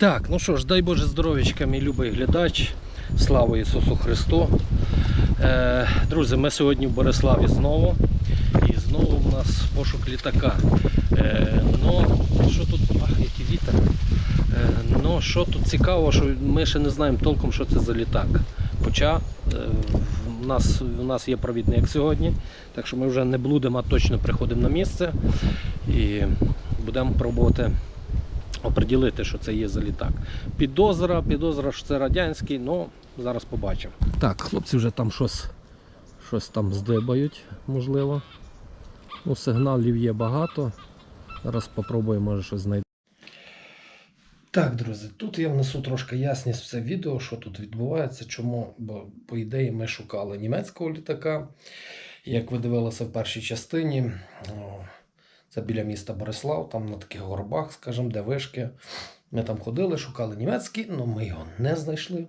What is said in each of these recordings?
Так, ну що ж, дай Боже здоров'ячка, мій любий глядач. Слава Ісусу Христу. Е, друзі, ми сьогодні в Бориславі знову. І знову в нас пошук літака. Е, ну, що тут, ах, який вітер. Е, ну, що тут цікаво, що ми ще не знаємо толком, що це за літак. Хоча е, в нас, у нас є провідник сьогодні, так що ми вже не блудимо, а точно приходимо на місце і будемо пробувати оприділити, що це є за літак. Підозра, підозра, що це радянський, ну зараз побачимо. Так, хлопці вже там щось, щось там здибають, можливо. Ну, сигналів є багато. Зараз спробуємо, може щось знайти. Так, друзі, тут я внесу трошки ясність в це відео, що тут відбувається, чому, бо по ідеї ми шукали німецького літака. Як ви дивилися в першій частині, це біля міста Борислав, там на таких горбах, скажімо, де вишки. Ми там ходили, шукали німецький, але ми його не знайшли.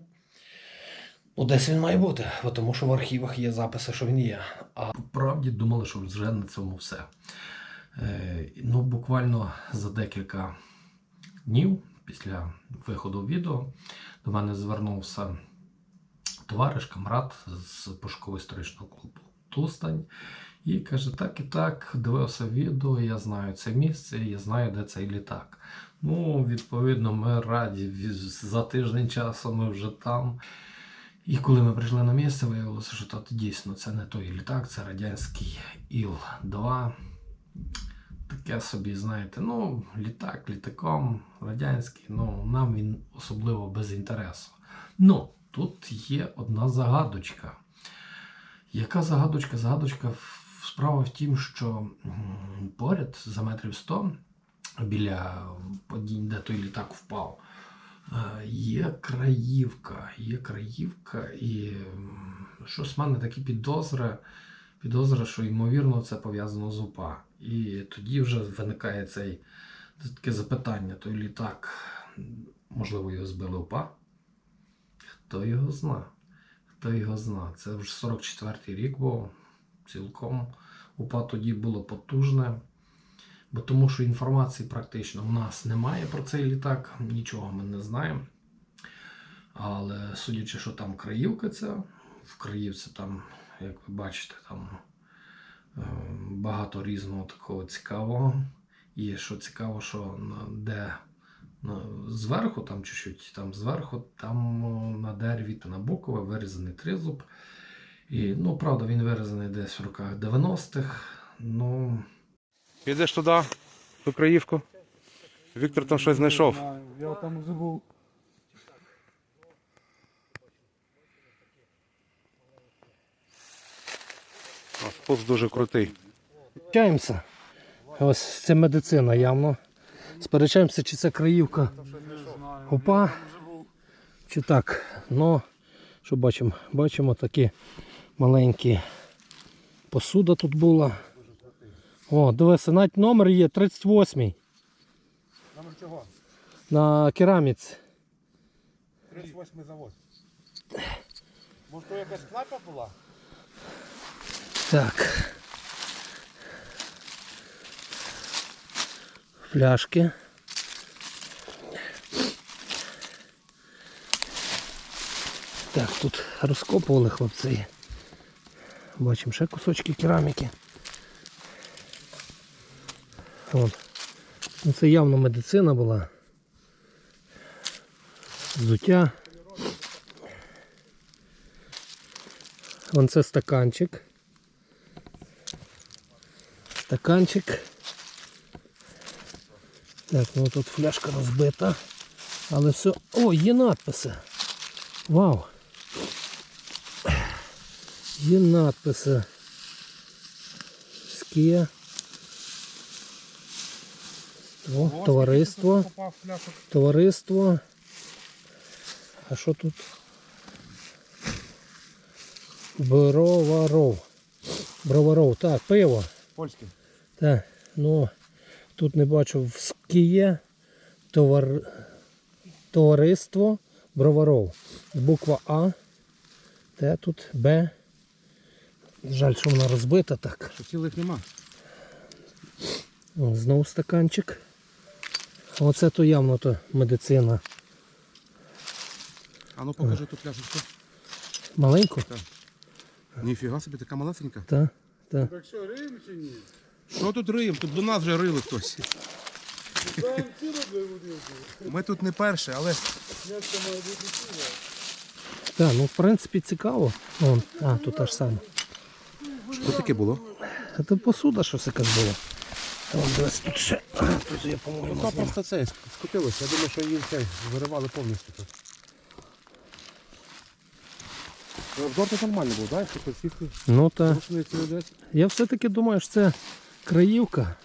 Ну, десь він має бути, тому що в архівах є записи, що він є. А правді думали, що вже на цьому все. Е, ну, буквально за декілька днів після виходу відео до мене звернувся товариш, камрад з пошуково-історичного клубу Тустань. І каже, так і так, дивився відео, я знаю це місце, я знаю, де цей літак. Ну, відповідно, ми раді. За тиждень часу ми вже там. І коли ми прийшли на місце, виявилося, що тут дійсно це не той літак, це радянський Іл-2. Таке собі, знаєте, ну, літак літаком, радянський, ну, нам він особливо без інтересу. Ну, тут є одна загадочка. Яка загадочка? Загадочка в- справа в тім, що поряд за метрів 100 біля падінь, де той літак впав, е, є краївка. Є краївка, і щось в мене такі підозри, підозри, що ймовірно це пов'язано з УПА. І тоді вже виникає цей таке запитання: той літак, можливо, його збили УПА? Хто його зна? Хто його зна? Це вже 44-й рік був цілком. УПА тоді було потужне, бо тому що інформації практично в нас немає про цей літак, нічого ми не знаємо. Але судячи, що там Краївка ця, в Краївці там, як ви бачите, там е, багато різного такого цікавого. І що цікаво, що де зверху, там чуть-чуть, там зверху, там на дереві та на бокове вирізаний тризуб. І, ну, правда, він вирізаний десь в роках 90-х. Ну, Підеш туди, в Краївку. Віктор там щось знайшов. Я там вже був. А спуск дуже крутий. Сперечаємося. Ось це медицина явно. Сперечаємося, чи це краївка УПА, чи так. Ну, що бачимо? Бачимо такі маленькі посуда тут була. О, дивися, навіть номер є 38-й. Номер чого? на кераміці. 38 завод. Може то якась кнапа була? Так. Пляшки. Так, тут розкопували хлопці. Бачимо ще кусочки кераміки. Вон. Ну, це явно медицина була. Взуття. Вон це стаканчик. Стаканчик. Так, ну тут фляжка розбита. Але все. О, є надписи. Вау. Є надписи. Скія. О, товариство. Товариство. А що тут? Броваров. Броваров. Так, пиво. Польський. Так, ну тут не бачу в Скіє товар... товариство Броваров. Буква А. Т тут Б. Жаль, що вона розбита так. Що цілих нема. О, знову стаканчик. Оце то явно то медицина. А ну покажи ту пляшечку. Маленьку? Ніфіга собі, така малесенька. Так, так. Що тут риємо? Тут до нас вже рили хтось. Ми тут не перші, але Так, ну в принципі цікаво. Вон, а, тут аж саме. Що таке було? А це посуда щось якась була. Тут ще. Тут я, по-моєму, Та просто це скотилося. Я думаю, що її цей виривали повністю тут. Ну, Обзор тут нормальний був, так? Ну десь. Я все-таки думаю, що це краївка.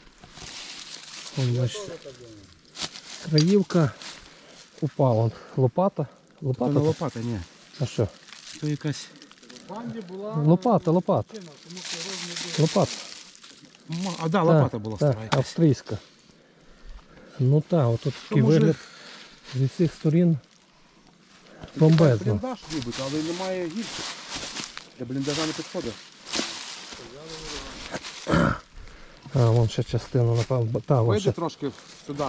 Вон, бачите. Краївка упала. Лопата. Це Лопата? не лопата, ні. А що? Це якась. Лопата, лопата. Лопата. А, да, лопата була так, стара австрійська. Ну так, отут такий може- вигляд зі всіх сторін. Бомбезно. Бліндаж любить, але немає гільки. Для бліндажа не підходить. А, вон ще частина, напевно. Та, вон Вийди ще. трошки сюди.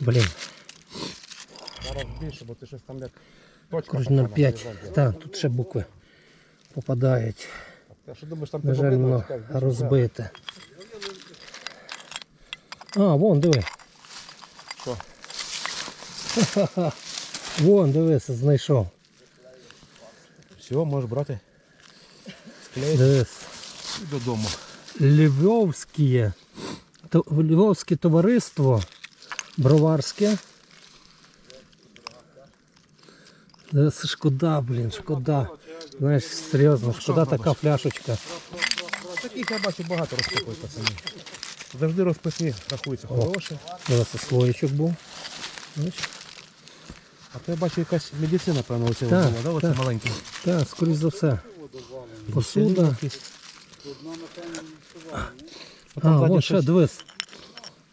Блін, Зараз більше, бо ти щось там як на 5. Так, тут ще букви попадають. На жаль, воно розбите. А, вон, диви. Що? Вон, дивися, знайшов. Все, можеш брати. Дивись. І додому. Львовське, Львовське товариство броварське. Це шкода, блін, шкода. Знаєш, серйозно, шкода така фляшечка. Таких я бачу багато розпакують пацани. Завжди розписні рахуються хороші. Дивися, слоєчок був. Бачиш? А то я бачу якась медицина, певно, оце Так, була, да? Оце так. маленьке. Так, скоріш за все. Посуда. А, вон ще, дивись.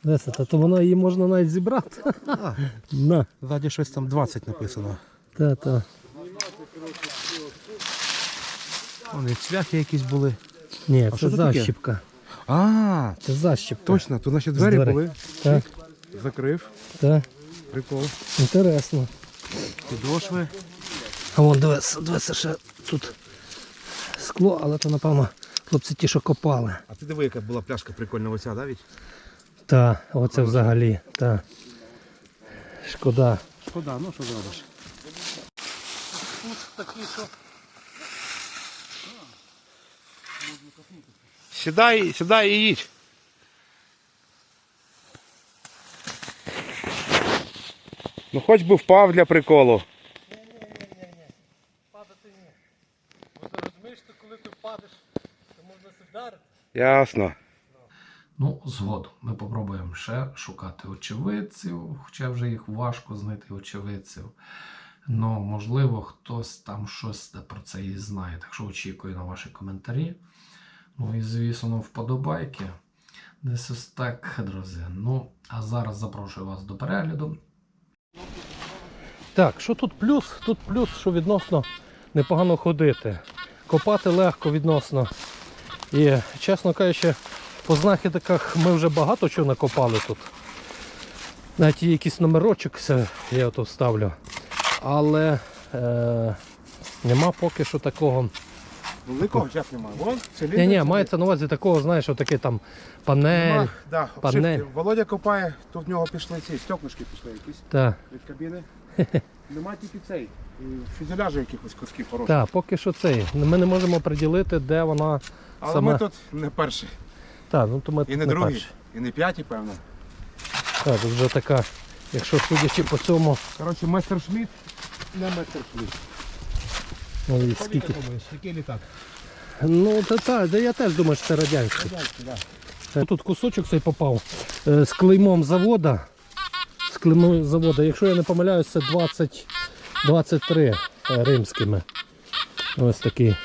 Дивись, то воно її можна навіть зібрати. На. Ззаді щось там 20 написано. Та, та. Вони цвяхи якісь були. Ні, це що це таке? защіпка. А, Це защіпка. точно, тут значить З двері дверей. були. Так, Закрив. так. Прикол. Інтересно. Підошви. А вон дивись, дивись, ще тут скло, але то, напевно, хлопці ті, що копали. А ти диви, яка була пляшка прикольна оця, да, від? Та, оце взагалі, та. Шкода. Шкода, ну що зробиш? Сідай, сідай і їдь. Ну хоч би впав для приколу. Падати ні. Бо ти розумієш, що коли ти впадеш, то можна вдарити. Ясно. Ну, згодом ми попробуємо ще шукати очевидців, хоча вже їх важко знайти очевидців. Ну, можливо, хтось там щось про це і знає. Так що очікую на ваші коментарі. Ну і звісно, вподобайки. Десь ось так, друзі. Ну, а зараз запрошую вас до перегляду. Так, що тут плюс? Тут плюс, що відносно непогано ходити. Копати легко відносно. І, чесно кажучи, по знахідках ми вже багато чого накопали тут. Навіть є якийсь номерочок, я ото ставлю. Але е, нема поки що такого. Великого час немає. Вон, циліндр. Ні, ні, мається на увазі такого, знаєш, отакий там панель. Нема, да, панель. обшивки. Володя копає, то в нього пішли ці стеклишки пішли якісь Та, від кабіни. Нема тільки цей. і Фюзеляжу якихось кусків хороших. та, поки що цей. Ми не можемо приділити, де вона Але сама. ми тут не перші. Та, ну, то ми І тут не другі, перші. і не п'яті, певно. Так, тут вже така, якщо судячи по цьому, Коротше, майстер Шміт, майстер Шміт. ну, і скільки. Який літак? Ну, та, та, да я теж думаю, що це радянський. Е, Тут кусочок цей попав е, з клеймом завода. З клеймом завода. Якщо я не помиляюсь, це 20, 23 е, римськими. Ось такий.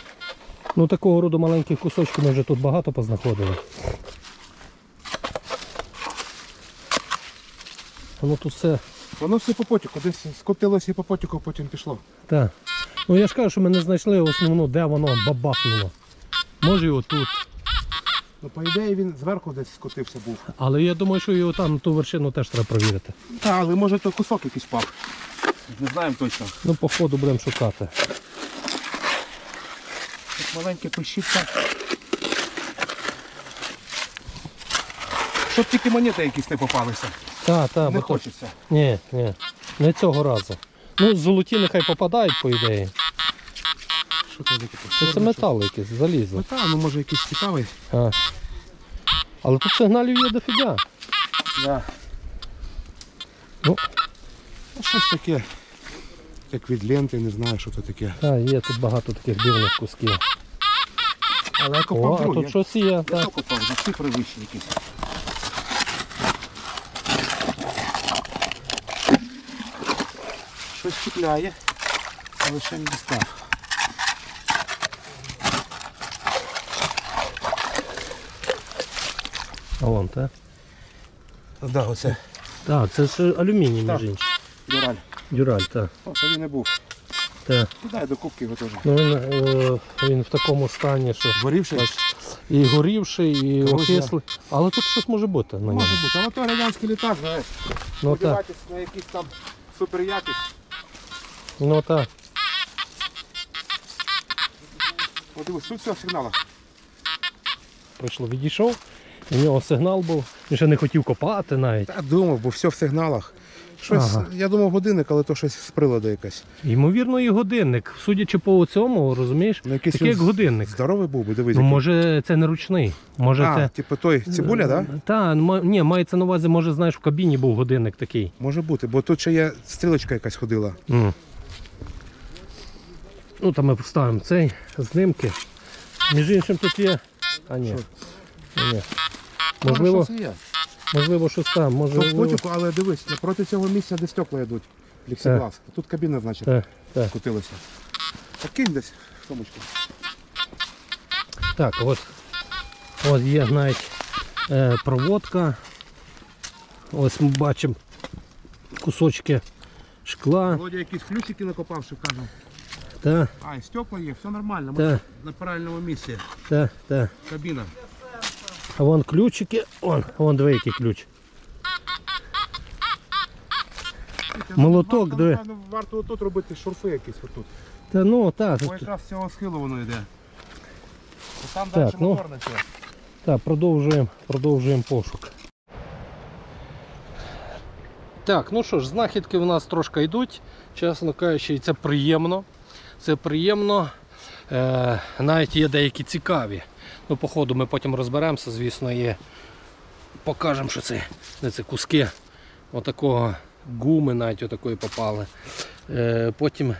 Ну такого роду маленьких кусочків ми вже тут багато познаходили. Воно тут все. Воно все по потіку, десь скотилося і по потіку, потім пішло. Так. Ну я ж кажу, що ми не знайшли основну, де воно бабахнуло. Може і отут. Ну, по ідеї він зверху десь скотився був. Але я думаю, що його там ту вершину теж треба провірити. Так, але може то кусок якийсь впав. Не знаємо точно. Ну, по ходу будемо шукати. Тут маленьке пищиться. Щоб тільки монети якісь не попалися. Так, так, не то- хочеться. Ні, ні. Не цього разу. Ну, золоті нехай попадають, по ідеї. Що це таке? Це, це метал якийсь, залізо. Метал, ну може якийсь цікавий. А. Але тут сигналів є дофіга. Да. Ну. Ну, щось таке. Як від ленти, не знаю, що це таке. Так, є тут багато таких дивних кусків. Але я О, копав а друге. тут щось є. Я Так. копав, за цифри вищі якісь. Щось чіпляє, але ще не дістав. А вон, так? Так, да, оце Так, це ж алюміній, Так. між іншим. дюраль. Дюраль, так. О, він не був. так. Кидай до кубки його теж. Ну, він, е, він в такому стані, що Горівший? і горівший, і Корозія. окислий. Але тут щось може бути на ньому. Може бути, але то радянський літак, знаєш. Ну так, Сподіватись на якийсь там суперякість. Ну так. О, дивись, тут все сигнала. Прийшло, відійшов. У нього сигнал був. Він ще не хотів копати навіть. Та думав, бо все в сигналах. Щось, Ага. я думав годинник, але то щось з приладу якесь. Ймовірно, і годинник. Судячи по цьому, розумієш, Ну, якийсь такий як годинник. Здоровий був би, дивись. Ну, який. може, це не ручний. Може, а, це. типу той цибуля, так? Да? Та, ма- ні, мається на увазі, може, знаєш, в кабіні був годинник такий. Може бути, бо тут ще є стрілочка якась ходила. М. Ну, там ми поставимо цей, знимки. Між іншим тут є. А ні. Ні. Можливо, Щось є. можливо, щось там. Ну, Можливо, потіку, але дивись, напроти цього місця, де стекла йдуть. Ліксіглаз. Тут кабіна, значить, Так, так. скотилася. Так кинь десь в сумочку. Так, от, от є навіть е, проводка. Ось ми бачимо кусочки шкла. Володя якісь ключики накопавши, каже. Та, А, і стекла є, все нормально. Ми та, на правильному місці. та, та. Кабіна. А вон ключики. Вон, вон диви, який ключ. Молоток, Варто, диви. напевно, Варто отут робити шурфи якісь отут. Та ну так, Бо тут- якраз з цього схилу воно йде. Бо Там Так, далі ну. моторне все. Так, продовжуємо, продовжуємо пошук. Так, ну що ж, знахідки в нас трошки йдуть, чесно кажучи, і це приємно. Це приємно. Е, навіть є деякі цікаві. Ну, по ми потім розберемося, звісно, і покажемо, що це, де це куски отакого гуми навіть отакої попали. Е, потім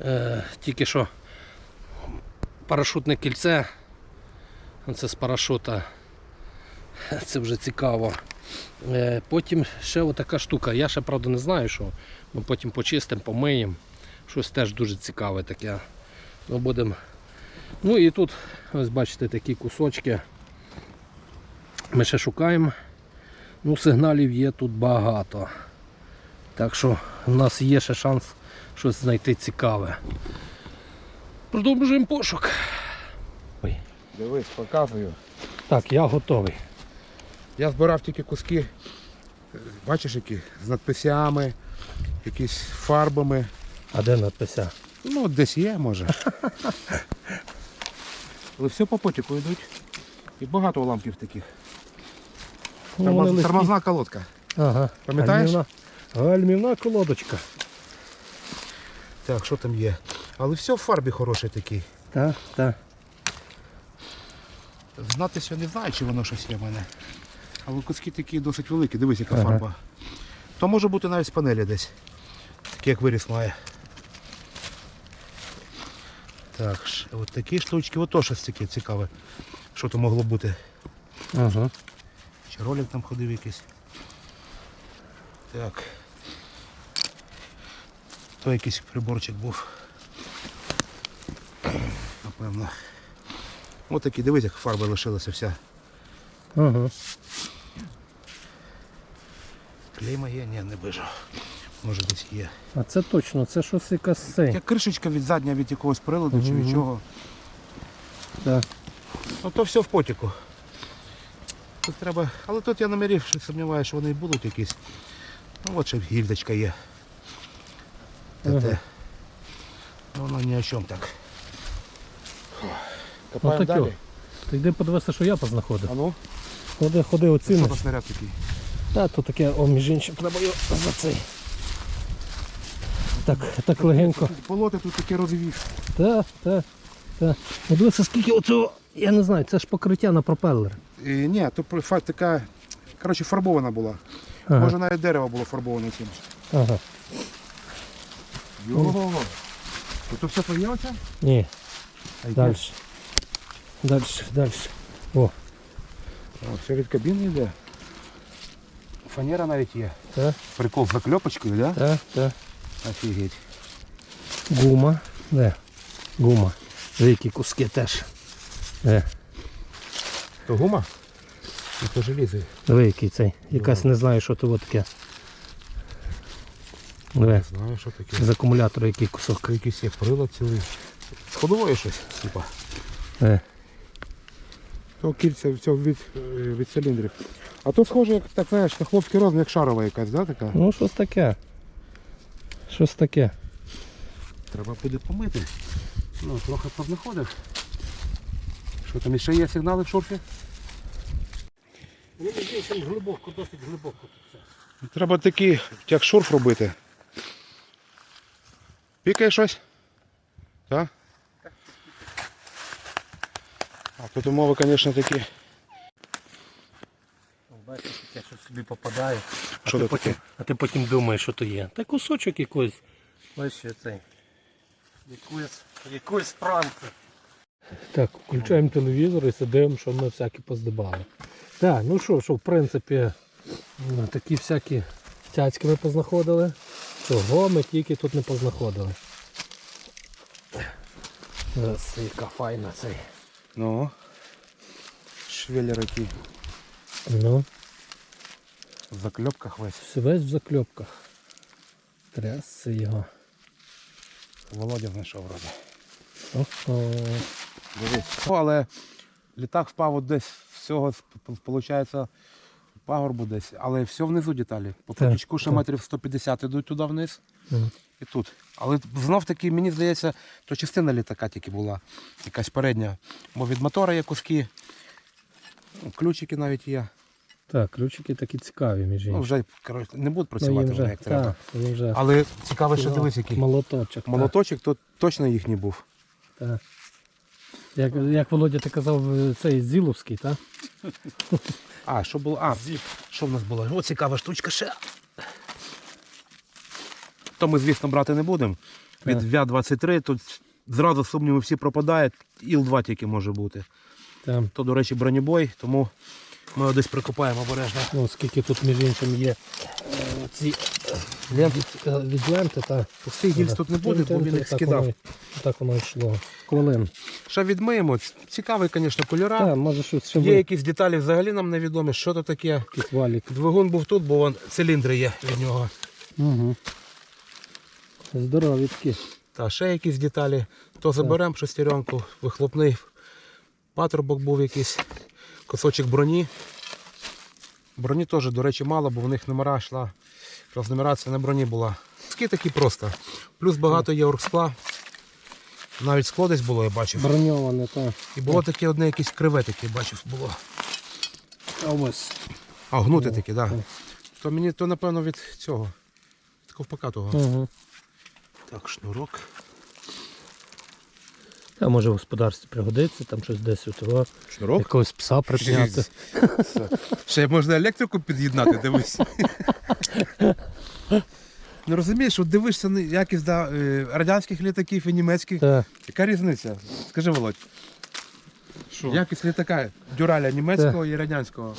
е, тільки що парашутне кільце це з парашута. Це вже цікаво. Потім ще отака штука. Я ще правда не знаю, що ми потім почистимо, помиємо. Щось теж дуже цікаве таке. Ну, будем... ну і тут, ось бачите, такі кусочки. Ми ще шукаємо. Ну, сигналів є тут багато. Так що в нас є ще шанс щось знайти цікаве. Продовжуємо пошук. Ой. Дивись, показую. Так, я готовий. Я збирав тільки куски, бачиш які, з надписями, якісь фарбами. А де надпися? Ну, десь є, може. Але все по потіку йдуть. І багато уламків таких. Ну, Тормоз- легкі. Тормозна колодка. Ага. Пам'ятаєш? Гальмівна, гальмівна колодочка. Так, що там є? Але все в фарбі хороший такий. Так, так. Знати не знаю, чи воно щось є в мене. Але куски такі досить великі, дивись, яка Ага. фарба. То може бути навіть з панелі десь. Такий як виріс має. Так, от такі штучки, от то щось таке цікаве. Що то могло бути? Ага. Чи ролик там ходив якийсь. Так. То якийсь приборчик був. Напевно. Ось такі, дивись, як фарба лишилася вся. Ага. Клейма є? Ні, не бижу. Може десь є. А це точно, це щось якась цей. Як кришечка від задня від якогось приладу чи від Мгм. чого. Так. Ну то все в потіку. Тут треба. Але тут я намірів, що сумніваюся, що вони і будуть якісь. Ну от ще гільдочка є. ТТ. Ага. Ну, воно ні о чому так. Ну, Копаємо таке. далі. Ти йди подивися, що я познаходив. А ну, Ходи, ходи, що оціниш. снаряд такий? Та, то таке, о, між іншим, треба його за цей. Так, так легенько. Полоти тут таке розвів. Так, так, так. Ну дивися, скільки оцього, я не знаю, це ж покриття на пропелер. І, ні, то про- фа- така, коротше, фарбована була. Ага, Може навіть дерево було фарбоване чимось. ага. Його. Тут все оце? Ні, А далі. Далі, далі. О, О, все від кабіни йде. Фанера навіть є. так, Прикол з закльопочкою, да? так, так. Офігеть. Гума. Де? Гума. Великі куски теж. Де? То гума? Ну, то желізо. Великий цей. Якась не знаю, що то таке. Диви, Не знаю, що таке. з акумулятора який кусок. Якийсь є прилад цілий. З ходової щось, типа. Е. То кільця все від, е, від циліндрів. А то схоже, як так знаєш, на хлопський розмір, як шарова якась, да, така? Ну, щось таке. Щось таке. Треба буде помити. Ну, трохи познаходив. Що там іще є сигнали в шурфі? Ну, глибоко, досить глибоко тут все. Треба такий, як шурф робити. Пікає щось? Так? А тут умови, звісно, такі. Бачиш, таке щось собі попадає. А Що ти потім, а ти потім думаєш, що то є. Та кусочок якийсь. Бачиш, цей. Якусь, якусь пранку. Так, включаємо телевізор і сидимо, що ми всякі поздибали. Так, ну що, що, в принципі, ну, такі всякі цяцьки ми познаходили. Чого ми тільки тут не познаходили. Ось яка файна цей. Ну. Швеллер який. Ну. В закльопках весь. Все весь в закльопках. Трясся його. Володя знайшов вроде. Ого. Дивись. Ну, але літак впав от десь всього, виходить, пагорбу десь, але все внизу деталі. По Так, потічку ще так. метрів 150 ідуть туди вниз Мгм. і тут. Але знов таки, мені здається, то частина літака тільки була, якась передня. Бо від мотора є куски, ключики навіть є. Так, ключики такі цікаві, між Ну, вже коротше, не будуть Ну, працювати їм вже як треба. Так, їм вже Але цікаво, що дивись, який. молоточок. так, Молоточок то точно їхній був. так. Як, як Володя ти казав, е, цей Зіловський, так? А, що було? А, що в нас було? О, цікава штучка ще. То ми, звісно, брати не будемо. Від Так. ВЯ-23 тут зразу сумніви всі пропадають. Іл-2 тільки може бути. Там, То, до речі, бронебой, тому ми його десь прикопаємо обережно. ну, скільки тут, між іншим, є е, ці від, е, від ленти, та Пустих гільз тут не буде, бо він їх скидав. Воно, так воно йшло. Хвилин. Ще відмиємо. Цікавий, звісно, кольора. Так, може щось ще Є ви- якісь деталі взагалі нам невідомі. Що то таке? якийсь валік. Двигун був тут, бо вон циліндри є від нього. Угу. Здорові такі. Та ще якісь деталі. То заберемо шестеренку, вихлопний патрубок був якийсь, кусочок броні. Броні теж, до речі, мало, бо в них номера йшла. Якраз нумерація на броні була. Ски такі просто. Плюс багато є оргскла. Навіть скло десь було, я бачив. Броньоване, так. І було таке одне якесь криве таке, бачив, було. А ось. А, гнуте таке, так. Да. То мені то напевно від цього. Від ковпака того. Угу. Так, шнурок. Та може в господарстві пригодиться, там щось десь у того, Шнурок? якогось пса припняти. Ще можна електрику під'єднати, дивись. Ну розумієш, от дивишся на якість да, е, радянських літаків і німецьких. Так, Яка різниця? Скажи, Володь, Що? якість літака дюраля німецького і радянського.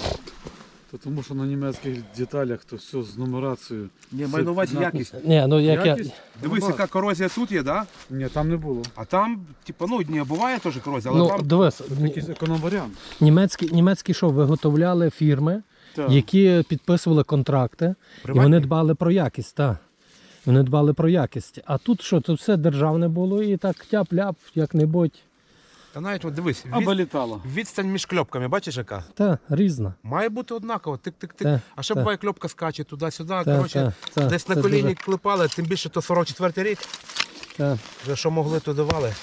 Та тому що на німецьких деталях то все з нумерацією. Ні, увазі на- якість. ні, ну як я. Якість? Дивись, яка корозія тут є, да? Ні, там не було. а там, типу, ну, ні, буває теж корозія, але Ну, там дивись, Якийсь економ-варіант. німецькі, німецькі що виготовляли фірми, Так. які підписували контракти, і вони дбали про якість, так. Вони дбали про якість. А тут що, тут все державне було і так тяп-ляп, як-небудь. Та навіть от дивись, від, Або літало. відстань між кльопками, бачиш яка? Та, різна. Має бути однаково. Тик-тик-тик. Та, А ще та. буває кльопка скаче туди-сюди. Та, Коротше, та, та, десь на це коліні дуже- клепали, тим більше то 44 рік. та. Вже що могли, то давали.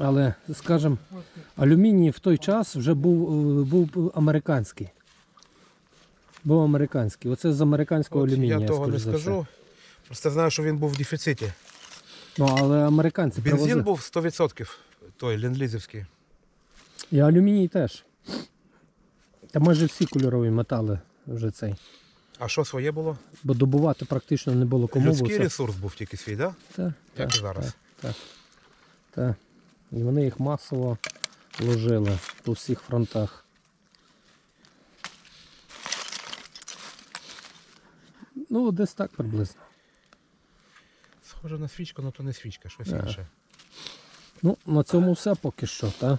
Але, скажімо, алюміній в той час вже був, е, був американський. Був американський. Оце з американського От алюмінія. я того скоріш не за все. скажу. Просто знаю, що він був в дефіциті. Ну, але американці Бензин привозили. був 100%, той ленд-лізівський. І алюміній теж. Та майже всі кольорові метали вже цей. А що своє було? Бо добувати практично не було кому. Людський це- ресурс був тільки свій, так? Да? Та, Як і зараз. та, та, та. І вони їх масово ложили по всіх фронтах. Ну, десь так приблизно. Схоже на свічку, але то не свічка, щось Ага. інше. Ну, на цьому все поки що, так?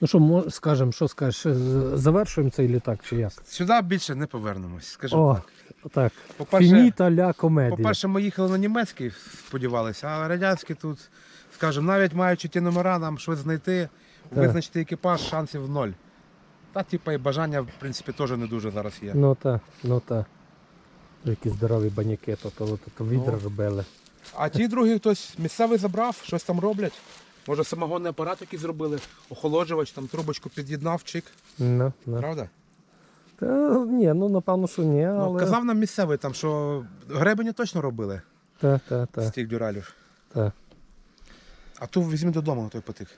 Ну що, скажемо, що скажеш, е, завершуємо цей літак чи як? Сюди більше не повернемось. Скажімо О, так. так. По-перше, Фініта ля комедія. По-перше, ми їхали на німецький, сподівалися, а радянський тут, скажімо, навіть маючи ті номера, нам щось знайти, Так. визначити екіпаж, шансів ноль. Та, типа, і бажання, в принципі, теж не дуже зараз є. Ну так, ну так. Які здорові баняки, то, то, то, то відра Ну. робили. А ті другі хтось місцевий забрав, щось там роблять. Може, самогонний апарат якийсь зробили, охолоджувач, там трубочку під'єднав, чик, No, no. правда? Та, ні, ну напевно, що ні, Ну, казав нам місцевий, там, що гребені точно робили Та, та, з тих дюралів. та. А ту візьми додому, той потик.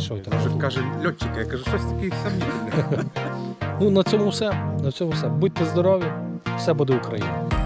Ножики там. Може, каже льотчика, я кажу, щось таке сумнівне. Ну, на цьому все. На цьому все. Будьте здорові, все буде Україна.